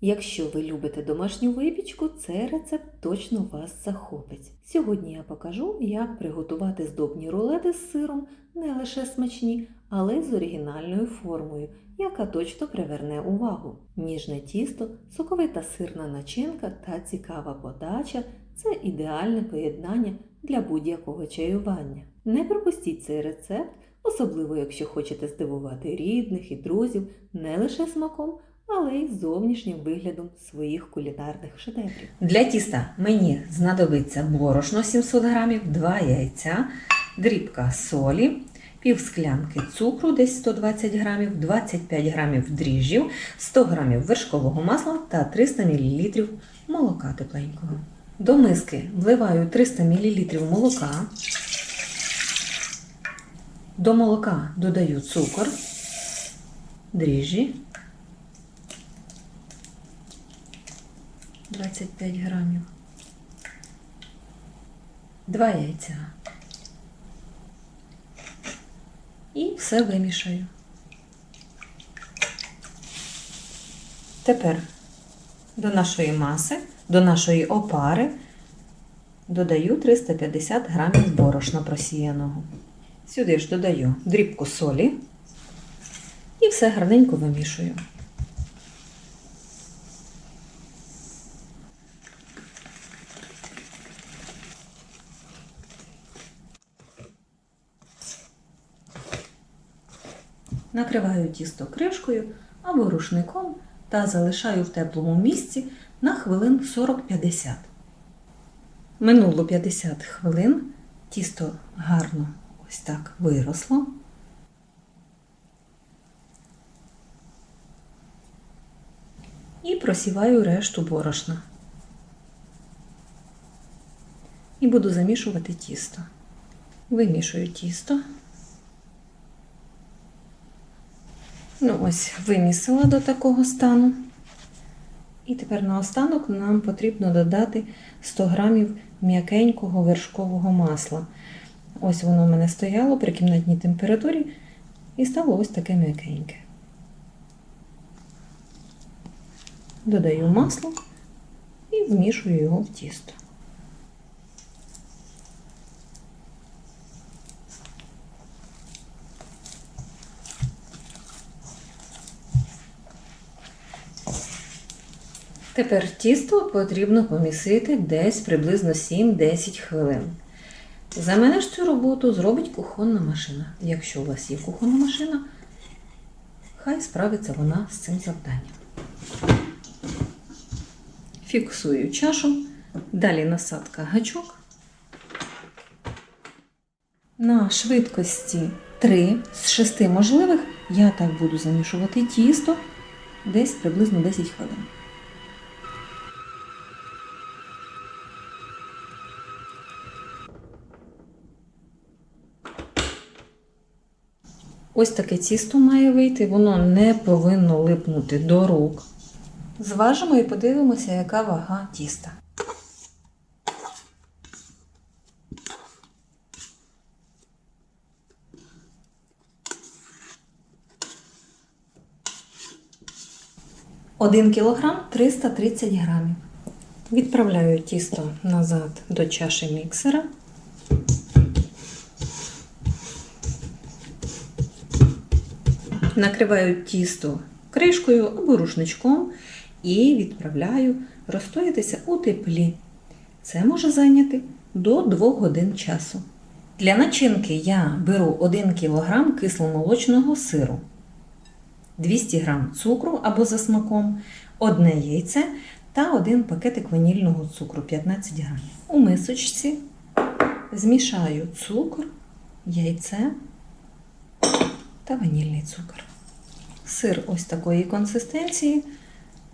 Якщо ви любите домашню випічку, цей рецепт точно вас захопить. Сьогодні я покажу, як приготувати здобні рулети з сиром не лише смачні, але й з оригінальною формою, яка точно приверне увагу. Ніжне тісто, соковита сирна начинка та цікава подача це ідеальне поєднання для будь-якого чаювання. Не пропустіть цей рецепт, особливо якщо хочете здивувати рідних і друзів не лише смаком, але й зовнішнім виглядом своїх кулінарних шедеврів. Для тіста мені знадобиться борошно 700 г, 2 яйця, дрібка солі, пів склянки цукру, десь 120 г, 25 г дріжджів, 100 г вершкового масла та 300 мл молока тепленького. До миски вливаю 300 мл молока. До молока додаю цукор, дріжджі 25 грамів. Два яйця. І все вимішаю. Тепер до нашої маси, до нашої опари додаю 350 грамів борошна просіяного. Сюди ж додаю дрібку солі і все гарненько вимішую. Накриваю тісто кришкою або рушником та залишаю в теплому місці на хвилин 40-50. Минуло 50 хвилин, тісто гарно ось так виросло. І просіваю решту борошна. І буду замішувати тісто. Вимішую тісто. Ну, ось вимісила до такого стану. І тепер наостанок нам потрібно додати 100 грамів м'якенького вершкового масла. Ось воно в мене стояло при кімнатній температурі і стало ось таке м'якеньке. Додаю масло і вмішую його в тісто. Тепер тісто потрібно помісити десь приблизно 7-10 хвилин. За мене ж цю роботу зробить кухонна машина. Якщо у вас є кухонна машина, хай справиться вона з цим завданням. Фіксую чашу, далі насадка гачок. На швидкості 3 з 6 можливих я так буду замішувати тісто десь приблизно 10 хвилин. Ось таке тісто має вийти, воно не повинно липнути до рук. Зважимо і подивимося, яка вага тіста. Один кілограм 330 грамів. Відправляю тісто назад до чаші міксера. Накриваю тісто кришкою або рушничком і відправляю розстоятися у теплі. Це може зайняти до 2 годин часу. Для начинки я беру 1 кг кисломолочного сиру, 200 г цукру або за смаком, одне яйце та один пакетик ванільного цукру 15 г. У мисочці змішаю цукор, яйце та ванільний цукор. Сир ось такої консистенції,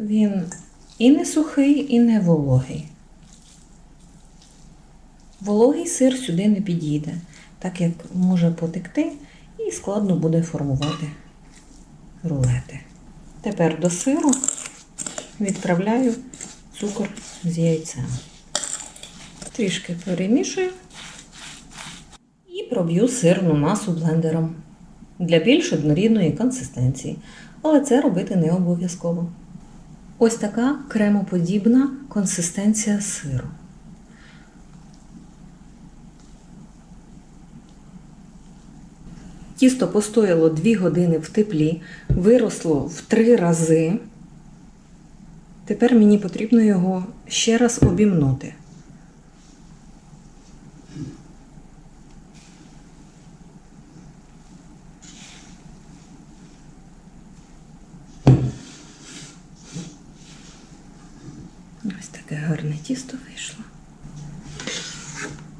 він і не сухий, і не вологий. Вологий сир сюди не підійде, так як може потекти і складно буде формувати рулети. Тепер до сиру відправляю цукор з яйцем. Трішки перемішую і проб'ю сирну масу блендером для більш однорідної консистенції, але це робити не обов'язково. Ось така кремоподібна консистенція сиру. Тісто постояло 2 години в теплі, виросло в 3 рази. Тепер мені потрібно його ще раз обімнути. Ось гарне тісто вийшло.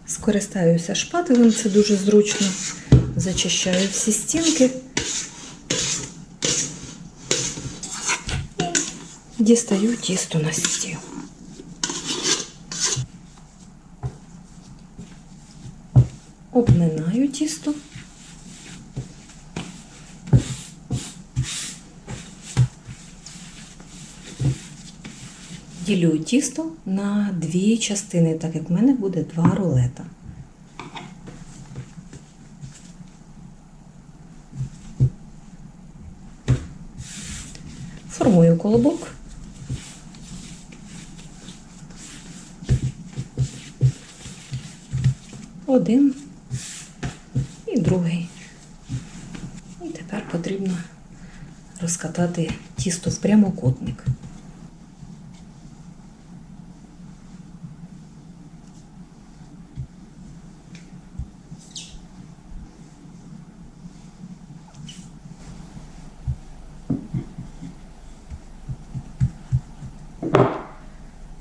Скористаюся шпателем, це дуже зручно. Зачищаю всі стінки. І дістаю тісто на стіл. Обминаю тісто. Ділю тісто на дві частини, так як в мене буде два рулета. Формую колобок. Один і другий. І тепер потрібно розкатати тісто в прямокутник.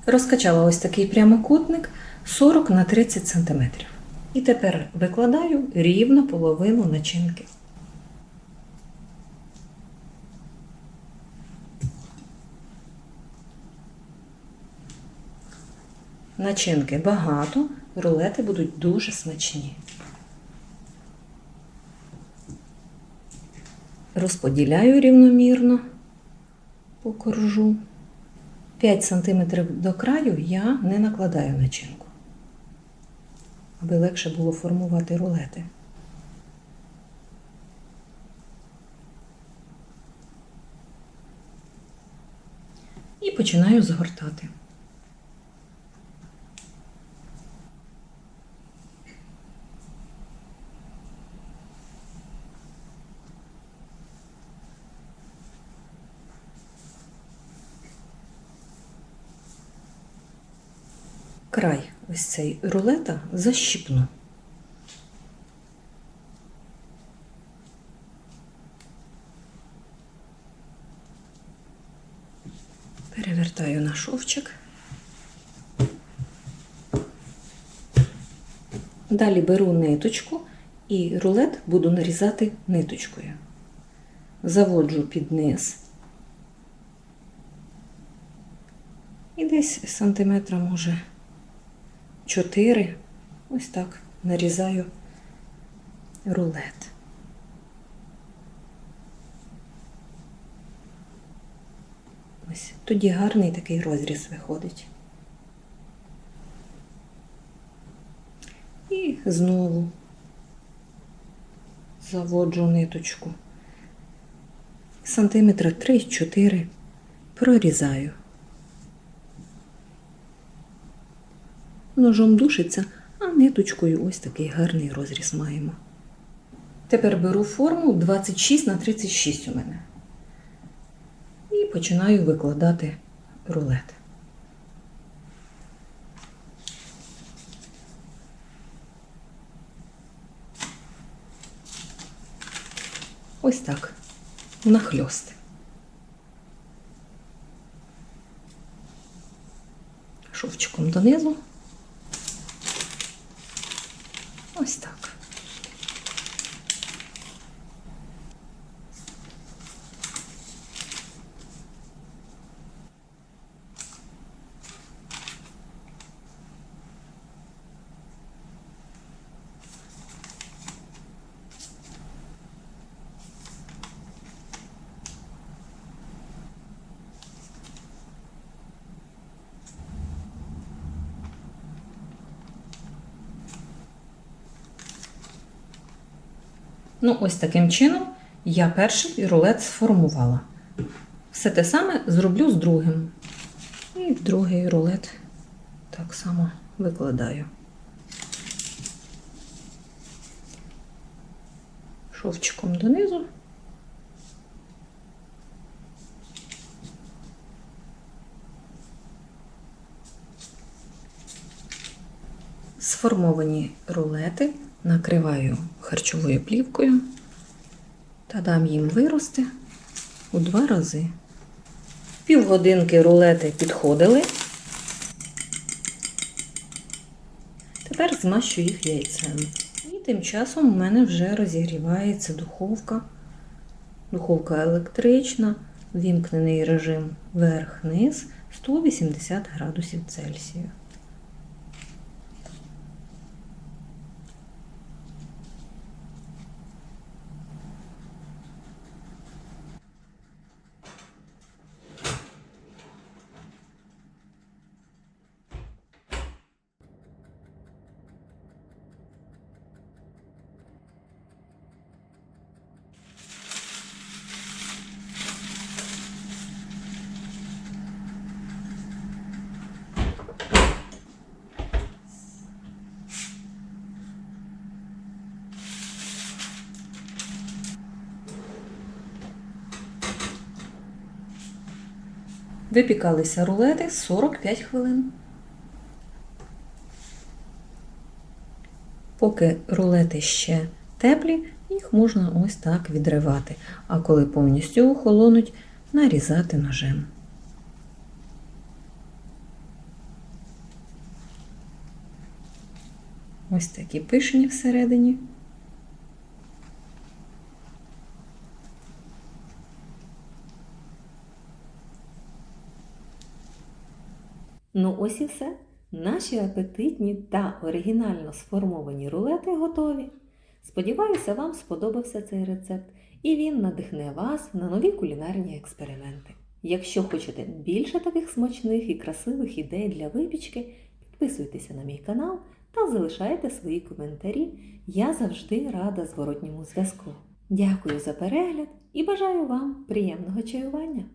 Розкачала ось такий прямокутник 40 на 30 см. І тепер викладаю рівно половину начинки. Начинки багато, рулети будуть дуже смачні. Розподіляю рівномірно по коржу. 5 см до краю я не накладаю начинку, аби легше було формувати рулети. І починаю згортати. Край ось цей рулета защіпну. Перевертаю на шовчик. Далі беру ниточку і рулет буду нарізати ниточкою. Заводжу під низ. І десь сантиметра може 4. Ось так нарізаю рулет. Ось тоді гарний такий розріз виходить. І знову заводжу ниточку. Сантиметра 3-4 прорізаю. Ножом душиться, а ниточкою ось такий гарний розріз маємо. Тепер беру форму 26 на 36 у мене. І починаю викладати рулет. Ось так, нахльости. Шовчиком донизу. Ось так. Ну, ось таким чином я перший рулет сформувала. Все те саме зроблю з другим. в другий рулет так само викладаю. Шовчиком донизу. Сформовані рулети накриваю харчовою плівкою та дам їм вирости у два рази. Півгодинки рулети підходили. Тепер змащу їх яйцем. І тим часом у мене вже розігрівається духовка. Духовка електрична, вімкнений режим верх-низ 180 градусів Цельсію. Випікалися рулети 45 хвилин. Поки рулети ще теплі, їх можна ось так відривати, а коли повністю охолонуть, нарізати ножем. Ось такі пишні всередині. Ну ось і все. Наші апетитні та оригінально сформовані рулети готові. Сподіваюся, вам сподобався цей рецепт і він надихне вас на нові кулінарні експерименти. Якщо хочете більше таких смачних і красивих ідей для випічки, підписуйтеся на мій канал та залишайте свої коментарі. Я завжди рада зворотньому зв'язку. Дякую за перегляд і бажаю вам приємного чаювання!